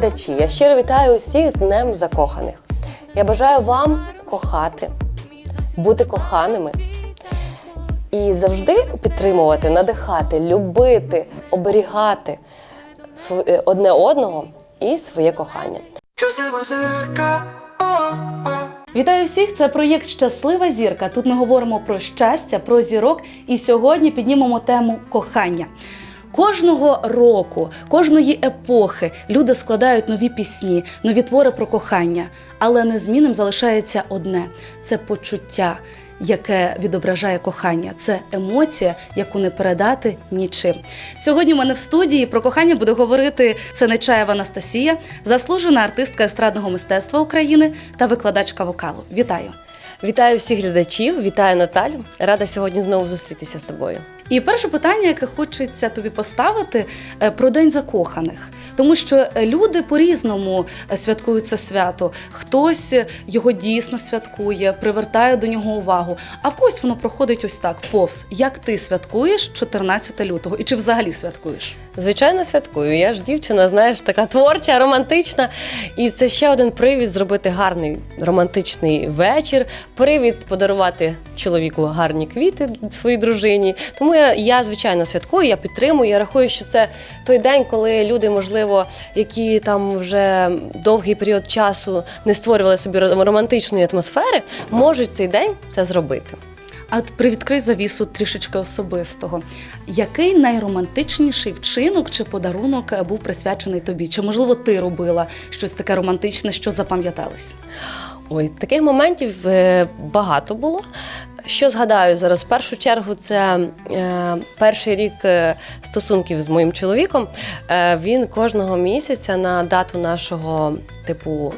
глядачі! Я щиро вітаю усіх з Днем Закоханих. Я бажаю вам кохати, бути коханими і завжди підтримувати, надихати, любити, оберігати е, одне одного і своє кохання. Щаслива зірка. Вітаю всіх! Це проєкт Щаслива зірка. Тут ми говоримо про щастя, про зірок, і сьогодні піднімемо тему кохання. Кожного року, кожної епохи люди складають нові пісні, нові твори про кохання, але незмінним залишається одне це почуття, яке відображає кохання. Це емоція, яку не передати нічим. Сьогодні в мене в студії про кохання буде говорити Ценечаєва Анастасія, заслужена артистка естрадного мистецтва України та викладачка вокалу. Вітаю! Вітаю всіх глядачів, вітаю Наталю. Рада сьогодні знову зустрітися з тобою. І перше питання, яке хочеться тобі поставити, е, про день закоханих, тому що е, люди по-різному е, святкують це свято. Хтось його дійсно святкує, привертає до нього увагу. А в когось воно проходить ось так повз. Як ти святкуєш 14 лютого? І чи взагалі святкуєш? Звичайно, святкую. Я ж дівчина, знаєш, така творча, романтична. І це ще один привід зробити гарний романтичний вечір, привід подарувати чоловіку гарні квіти своїй дружині. Тому я, я звичайно святкую, я підтримую. Я рахую, що це той день, коли люди, можливо, які там вже довгий період часу не створювали собі романтичної атмосфери, можуть цей день це зробити. А от привідкрий завісу трішечки особистого. Який найромантичніший вчинок чи подарунок е, був присвячений тобі? Чи можливо ти робила щось таке романтичне, що запам'яталось? Ой, таких моментів е, багато було. Що згадаю зараз? В першу чергу, це е, перший рік е, стосунків з моїм чоловіком. Е, він кожного місяця на дату нашого типу.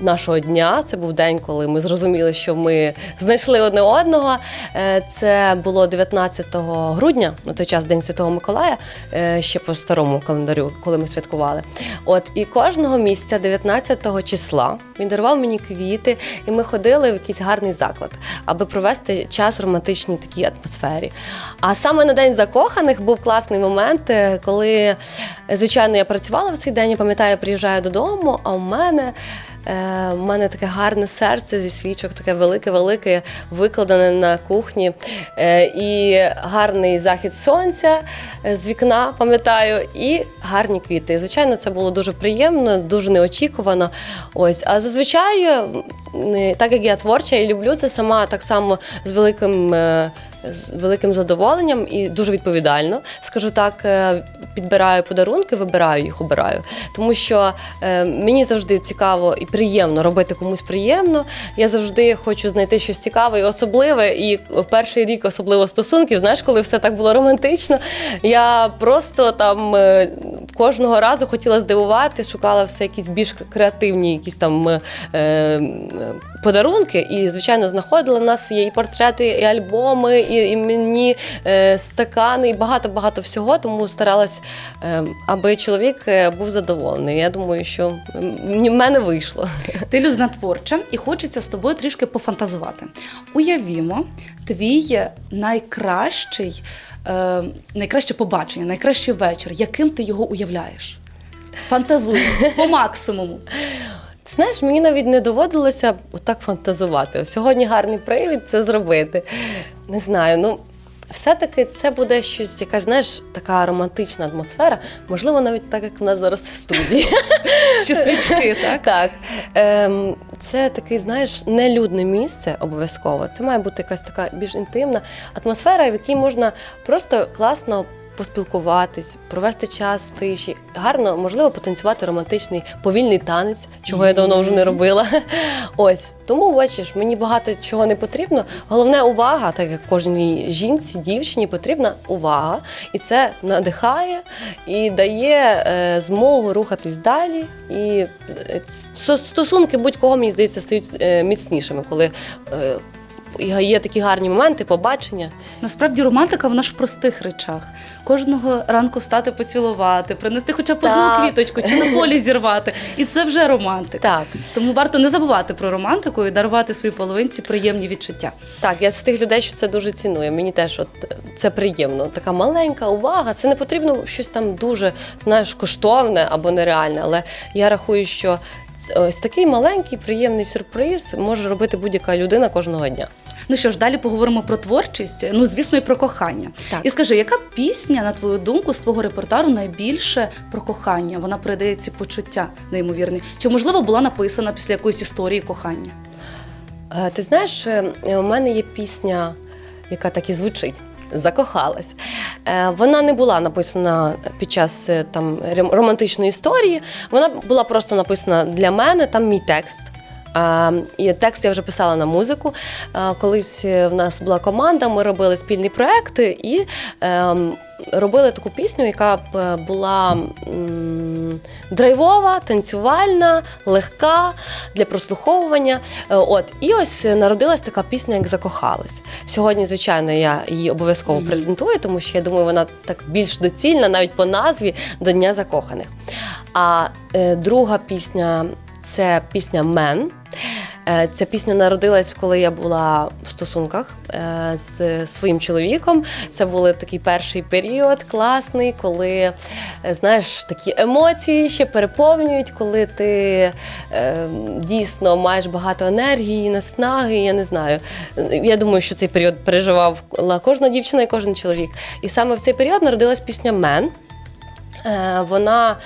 Нашого дня це був день, коли ми зрозуміли, що ми знайшли одне одного. Е, Це було 19 грудня, на той час День Святого Миколая, е, ще по старому календарю, коли ми святкували. От і кожного місяця, 19 числа, він дарував мені квіти, і ми ходили в якийсь гарний заклад, аби провести час в романтичній такій атмосфері. А саме на день закоханих був класний момент, е, коли, звичайно, я працювала в цей день. Я пам'ятаю, я приїжджаю додому, а у мене. Е, У мене таке гарне серце зі свічок, таке велике-велике, викладене на кухні. Е, І гарний захід сонця е, з вікна, пам'ятаю, і гарні квіти. Звичайно, це було дуже приємно, дуже неочікувано. Ось, а зазвичай, так як я творча і люблю це сама так само з великим. е, З великим задоволенням і дуже відповідально, скажу так, е, підбираю подарунки, вибираю їх, обираю. Тому що е, мені завжди цікаво і приємно робити комусь приємно. Я завжди хочу знайти щось цікаве і особливе. І в перший рік, особливо стосунків, знаєш, коли все так було романтично, я просто там кожного разу хотіла здивувати, шукала все якісь більш креативні, якісь там е, подарунки. І, звичайно, знаходила. Нас є і портрети, і альбоми, і іменні е, стакани, і багато-багато всього. Тому старалась, е, аби чоловік е, був задоволений. Я думаю, що в мене вийшло. Ти людина творча і хочеться з тобою трішки пофантазувати. Уявімо, твій найкращий, найкраще побачення, найкращий вечір. Яким ти його уявляєш? Фантазуй по максимуму. Знаєш, мені навіть не доводилося отак фантазувати. Сьогодні гарний привід це зробити. Не знаю, ну. Все-таки це буде щось, якась, знаєш, така романтична атмосфера, можливо, навіть так, як в нас зараз в студії. Що свічки, так? Так. Ем, це такий, знаєш, нелюдне місце обов'язково. Це має бути якась така більш інтимна атмосфера, в якій можна просто класно поспілкуватись, провести час в тиші. Гарно, можливо, потанцювати романтичний повільний танець, чого я давно вже не робила. Ось. Тому бачиш, мені багато чого не потрібно. Головне увага, так як кожній жінці, дівчині потрібна увага. І це надихає і дає е, змогу рухатись далі. І е, стосунки будь-кого, мені здається, стають е, міцнішими, коли. Є такі гарні моменти, побачення. Насправді романтика вона ж в простих речах. Кожного ранку встати поцілувати, принести хоча б одну квіточку чи на полі зірвати. І це вже романтика. Так. Тому варто не забувати про романтику і дарувати своїй половинці приємні відчуття. Так, я з тих людей, що це дуже ціную. Мені теж от е, це приємно. Така маленька увага. Це не потрібно щось там дуже знаєш коштовне або нереальне. Але я рахую, що ось такий маленький приємний сюрприз може робити будь-яка людина кожного дня. Ну що ж, далі поговоримо про творчість, ну звісно, і про кохання. Так. І скажи, яка пісня, на твою думку, з твого репертуару найбільше про кохання? Вона передає ці почуття неймовірні. Чи можливо була написана після якоїсь історії кохання? Е, Ти знаєш, е, у мене є пісня, яка так і звучить. Закохалась. Е, Вона не була написана під час там романтичної історії. Вона була просто написана для мене. Там мій текст. І текст я вже писала на музику. Колись е, в нас була команда, ми робили спільні проекти і ем, робили таку пісню, яка б е, була драйвова, танцювальна, легка для прослуховування. Е, От і ось народилась така пісня, як закохалась. Сьогодні, звичайно, я її обов'язково презентую, тому що я думаю, вона так більш доцільна, навіть по назві до Дня закоханих. А е, друга пісня це пісня Мен. Е, Ця пісня народилась, коли я була в стосунках е, з своїм чоловіком. Це був такий перший період класний, коли е, знаєш такі емоції ще переповнюють, коли ти дійсно маєш багато енергії, наснаги. Я не знаю. Я думаю, що цей період переживав кожна дівчина і кожен чоловік. І саме в цей період народилась пісня Мен. Вона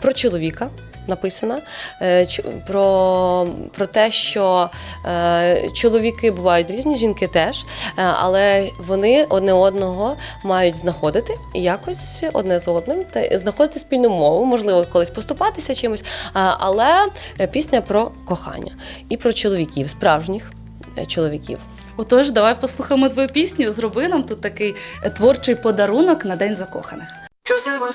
про чоловіка. Написана е, про, про те, що е, чоловіки бувають різні, жінки теж, е, але вони одне одного мають знаходити і якось одне з одним та знаходити спільну мову, можливо, колись поступатися чимось. Але пісня про кохання і про чоловіків, справжніх чоловіків. Отож, давай послухаємо твою пісню. Зроби нам тут такий творчий подарунок на День закоханих. Щаслива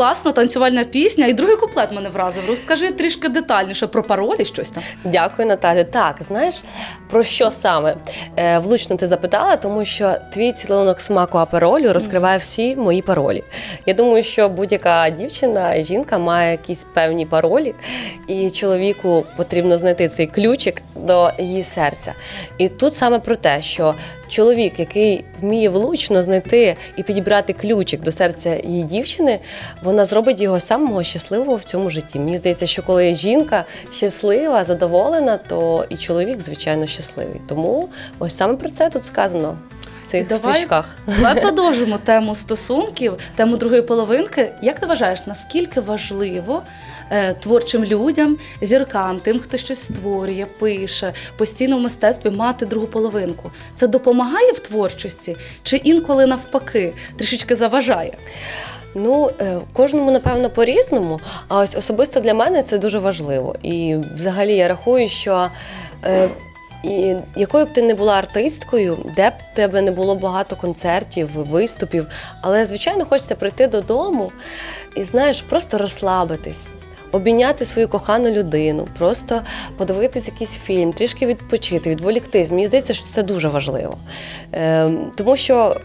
класна танцювальна пісня. І другий куплет мене вразив. Розкажи трішки детальніше про паролі, щось там. Дякую, Наталю. Так, знаєш, про що саме е, влучно ти запитала, тому що твій цілунок смаку аперолю розкриває всі мої паролі. Я думаю, що будь-яка дівчина, жінка має якісь певні паролі, і чоловіку потрібно знайти цей ключик до її серця. І тут саме про те, що чоловік, який вміє влучно знайти і підібрати ключик до серця її дівчини, вона зробить його самого щасливого в цьому житті. Мені здається, що коли жінка щаслива, задоволена, то і чоловік, звичайно, щасливий. Тому ось саме про це тут сказано в цих Давай. стрічках. Давай продовжимо тему стосунків, тему другої половинки. Як ти вважаєш, наскільки важливо е, творчим людям, зіркам, тим, хто щось створює, пише, постійно в мистецтві мати другу половинку? Це допомагає в творчості чи інколи навпаки трішечки заважає? Ну, е, кожному, напевно, по-різному. А ось особисто для мене це дуже важливо. І взагалі я рахую, що. е, І якою б ти не була артисткою, де б тебе не було багато концертів, виступів, але звичайно хочеться прийти додому і знаєш, просто розслабитись, обійняти свою кохану людину, просто подивитись якийсь фільм, трішки відпочити, відволіктись. Мені здається, що це дуже важливо. Е, тому що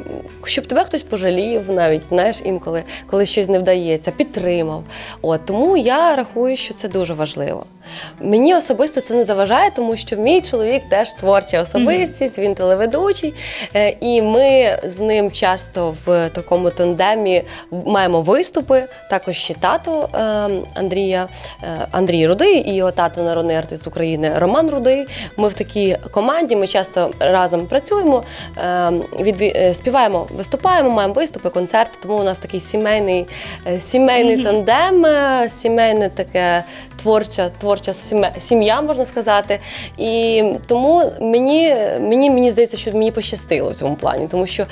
щоб тебе хтось пожалів, навіть знаєш, інколи, коли щось не вдається, підтримав. От тому я рахую, що це дуже важливо. Мені особисто це не заважає, тому що мій чоловік теж творча особистість, він телеведучий, е, і ми з ним часто в такому тандемі маємо виступи. Також ще тато е, Андрія, е, Андрій Рудий і його тато народний артист України Роман Рудий. Ми в такій команді. Ми часто разом працюємо, е, е, співаємо, виступаємо, маємо виступи, концерти. Тому у нас такий сімейний, сімейний тандем, сімейне таке творча, творча сім'я, можна сказати. І тому мені, мені, мені здається, що мені пощастило в цьому плані, тому що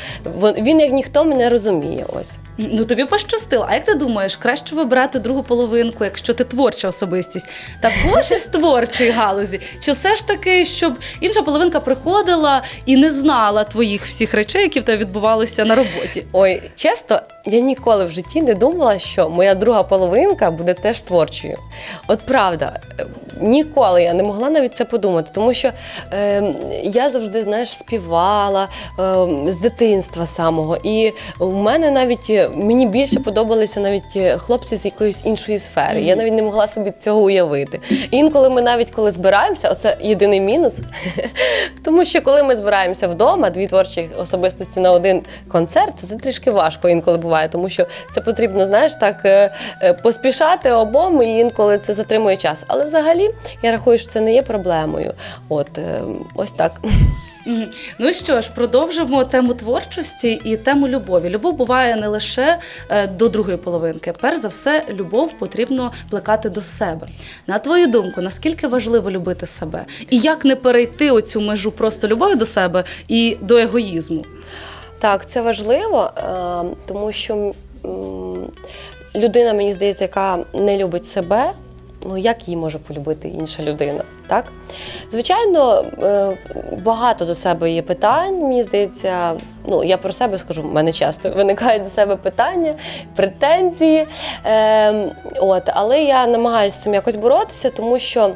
він, як ніхто, мене розуміє. Ось. Ну тобі пощастило. А як ти думаєш, краще вибирати другу половинку, якщо ти творча особистість, також із творчої галузі? Чи все ж таки, щоб інша половинка приходила і не знала твоїх всіх речей, які в тебе відбувалися на роботі? Ой, чесно, я ніколи в житті не думала, що моя друга половинка буде теж творчою. От правда, ніколи я не могла навіть це подумати, тому що е, я завжди, знаєш, співала е, з дитинства самого. І у мене навіть е, мені більше подобалися навіть е, хлопці з якоїсь іншої сфери. Я навіть не могла собі цього уявити. І інколи ми навіть коли збираємося, оце єдиний мінус. Тому що коли ми збираємося вдома, дві творчі особистості на один концерт, це трішки важко інколи буває, тому що це потрібно, знаєш, так е, поспішати обом, і інколи це затримує час. Але взагалі я рахую, що це не є проблемою. От е, ось так. Ну що ж, продовжимо тему творчості і тему любові. Любов буває не лише е, до другої половинки. Перш за все, любов потрібно плекати до себе. На твою думку, наскільки важливо любити себе? І як не перейти оцю межу просто любові до себе і до егоїзму? Так, це важливо, е, тому що людина, мені здається, яка не любить себе, ну як її може полюбити інша людина? Так? Звичайно, е, багато до себе є питань. Мені здається, ну я про себе скажу, в мене часто виникають до себе питання, претензії. Е, от, але я намагаюся з цим якось боротися, тому що.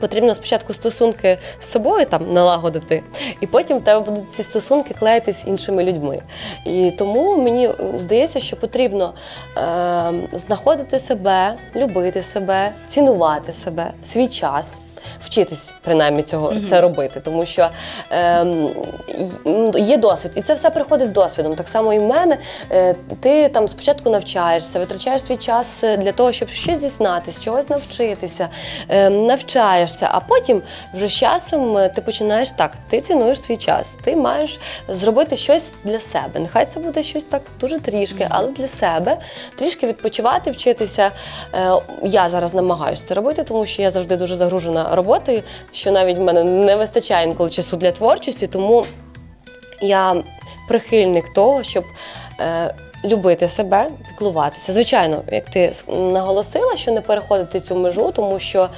Потрібно спочатку стосунки з собою там налагодити, і потім в тебе будуть ці стосунки клеїтись з іншими людьми. І тому мені здається, що потрібно е, знаходити себе, любити себе, цінувати себе, свій час. Вчитись принаймні цього це робити, тому що м, є досвід, і це все приходить з досвідом. Так само і в мене. Е, ти там спочатку навчаєшся, витрачаєш свій час е, для того, щоб щось дізнатися, чогось навчитися, е, навчаєшся, а потім вже з часом е, ти починаєш так, ти цінуєш свій час, ти маєш зробити щось для себе. Нехай це буде щось так дуже трішки, але для себе трішки відпочивати, вчитися. Е, Я зараз намагаюся це робити, тому що я завжди дуже загружена роботою, що навіть в мене не вистачає інколи часу для творчості, тому я прихильник того, щоб е, любити себе, піклуватися. Звичайно, як ти наголосила, що не переходити цю межу, тому що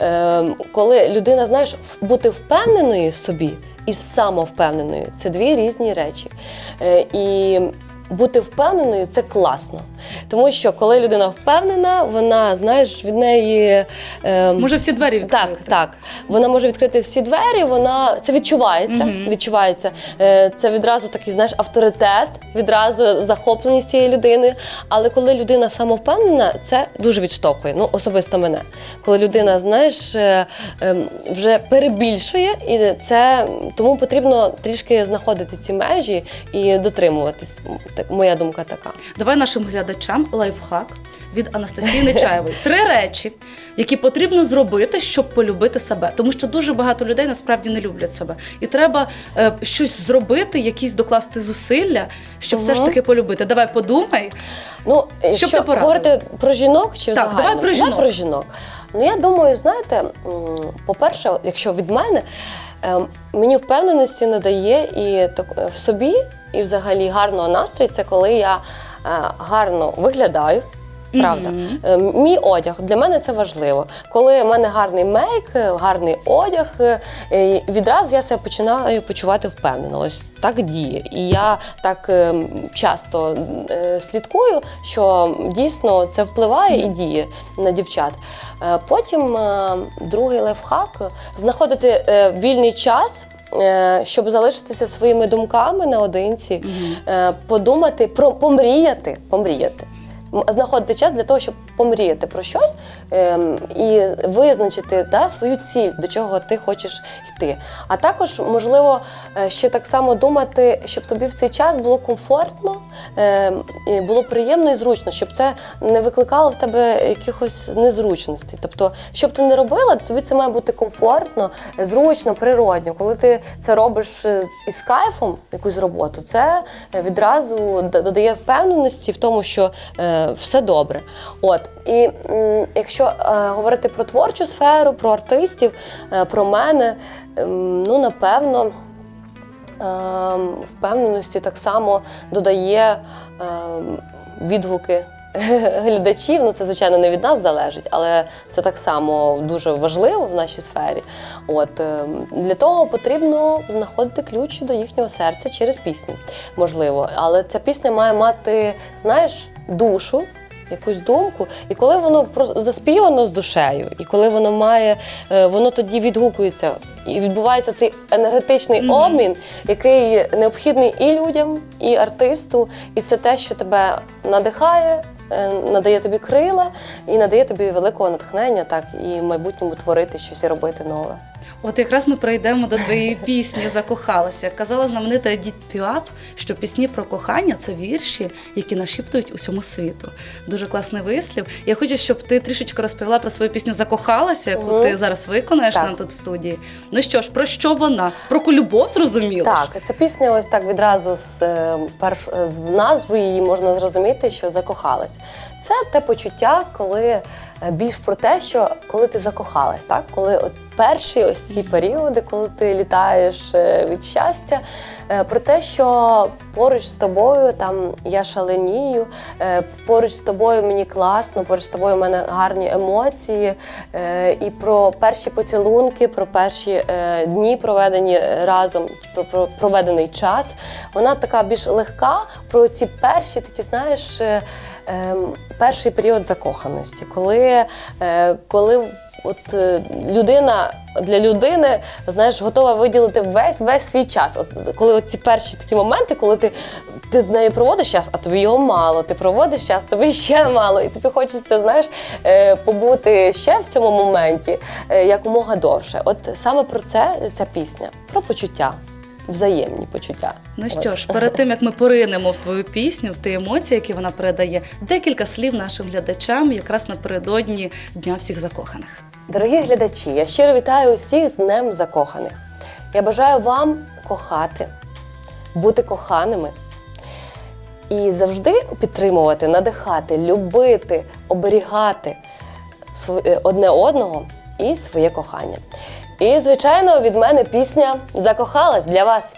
е, коли людина, знаєш, бути впевненою в собі і самовпевненою це дві різні речі. Е, і бути впевненою це класно. Тому що коли людина впевнена, вона, знаєш, від неї. е, Може, всі двері відкрити? так, так. Вона може відкрити всі двері, вона це відчувається. Мгм. Відчувається. Е, Це відразу такий, знаєш, авторитет, відразу захопленість цією людиною. Але коли людина самовпевнена, це дуже відштовхує. Ну, особисто мене. Коли людина, знаєш, е, ем, вже перебільшує, і це тому потрібно трішки знаходити ці межі і дотримуватись. Так, моя думка така. Давай нашим глядачам лайфхак від Анастасії Нечаєвої. Три речі, які потрібно зробити, щоб полюбити себе. Тому що дуже багато людей насправді не люблять себе. І треба е, щось зробити, якісь докласти зусилля, щоб все ж таки полюбити. Давай подумай. Ну, якщо ти порадила? говорити про жінок чи Так, взагалі? давай про жінок. про жінок. Ну я думаю, знаєте, м, по-перше, якщо від мене, мені впевненості надає і е, в собі, і взагалі гарного настрою, це коли я е, гарно виглядаю. Правда. Е, мій одяг для мене це важливо. Коли в мене гарний мейк, е, гарний одяг, е, відразу я себе починаю почувати впевнено. Ось так діє. І я так часто слідкую, що дійсно це впливає і діє на дівчат. Потім другий лайфхак знаходити вільний час. Щоб залишитися своїми думками наодинці, е, подумати про помріяти, помріяти. Знаходити час для того, щоб помріяти про щось ем, і визначити да, свою ціль, до чого ти хочеш йти. А також, можливо, е, ще так само думати, щоб тобі в цей час було комфортно, ем, було приємно і зручно, щоб це не викликало в тебе якихось незручностей. Тобто, що б ти не робила, тобі це має бути комфортно, зручно, природньо. Коли ти це робиш е, із кайфом, якусь роботу, це відразу додає впевненості в тому, що е, все добре. От і якщо е, говорити про творчу сферу, про артистів, е, про мене, ем, ну напевно. ем, Впевненості так само додає ем, відгуки глядачів. Ну, це, звичайно, не від нас залежить, але це так само дуже важливо в нашій сфері. От ем, для того потрібно знаходити ключ до їхнього серця через пісню, можливо. Але ця пісня має мати, знаєш, душу. Якусь думку, і коли воно заспівано з душею, і коли воно має, е, воно тоді відгукується, і відбувається цей енергетичний Мгм. обмін, який необхідний і людям, і артисту, і це те, що тебе надихає, е, надає тобі крила і надає тобі великого натхнення, так і в майбутньому творити щось і робити нове. От якраз ми прийдемо до твоєї пісні Закохалася. Як казала знаменита Едіт Піаф, що пісні про кохання це вірші, які нашіптують усьому світу. Дуже класний вислів. Я хочу, щоб ти трішечки розповіла про свою пісню Закохалася, яку Мгм. ти зараз виконаєш Так. нам тут в студії. Ну що ж, про що вона? Про любов зрозуміло? Так, ця пісня ось так відразу з, е, перш, з назви її можна зрозуміти, що закохалась. Це те почуття, коли е, більш про те, що коли ти закохалась, так? коли от перші ось ці періоди, коли ти літаєш е, від щастя, е, про те, що поруч з тобою там я шаленію, е, поруч з тобою мені класно, поруч з тобою в мене гарні емоції, е, і про перші поцілунки, про перші е, дні, проведені разом, про, про проведений час. Вона така більш легка про ці перші такі, знаєш, ем, перший період закоханості, коли, коли от е, людина для людини, знаєш, готова виділити весь весь свій час. От коли от ці перші такі моменти, коли ти, ти з нею проводиш час, а тобі його мало, ти проводиш час, тобі ще мало, і тобі хочеться, знаєш, е, побути ще в цьому моменті е, якомога довше. От саме про це ця пісня, про почуття, взаємні почуття. Ну що ж, перед тим як ми поринемо в твою пісню, в ті емоції, які вона передає, декілька слів нашим глядачам, якраз напередодні Дня всіх закоханих. Дорогі глядачі, я щиро вітаю усіх з Днем закоханих. Я бажаю вам кохати, бути коханими і завжди підтримувати, надихати, любити, оберігати е, одне одного і своє кохання. І, звичайно, від мене пісня Закохалась для вас.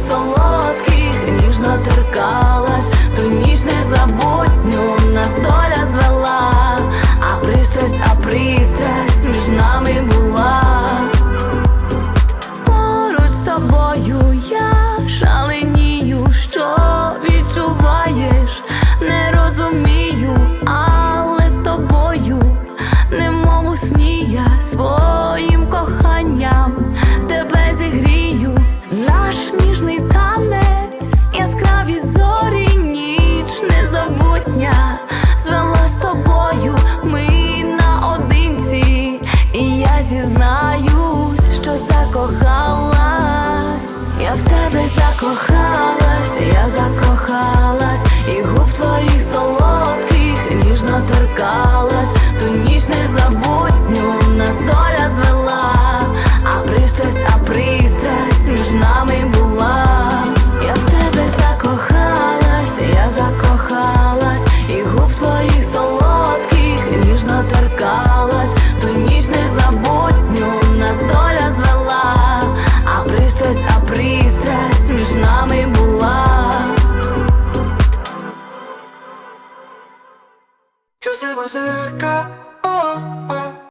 Твоїх солодких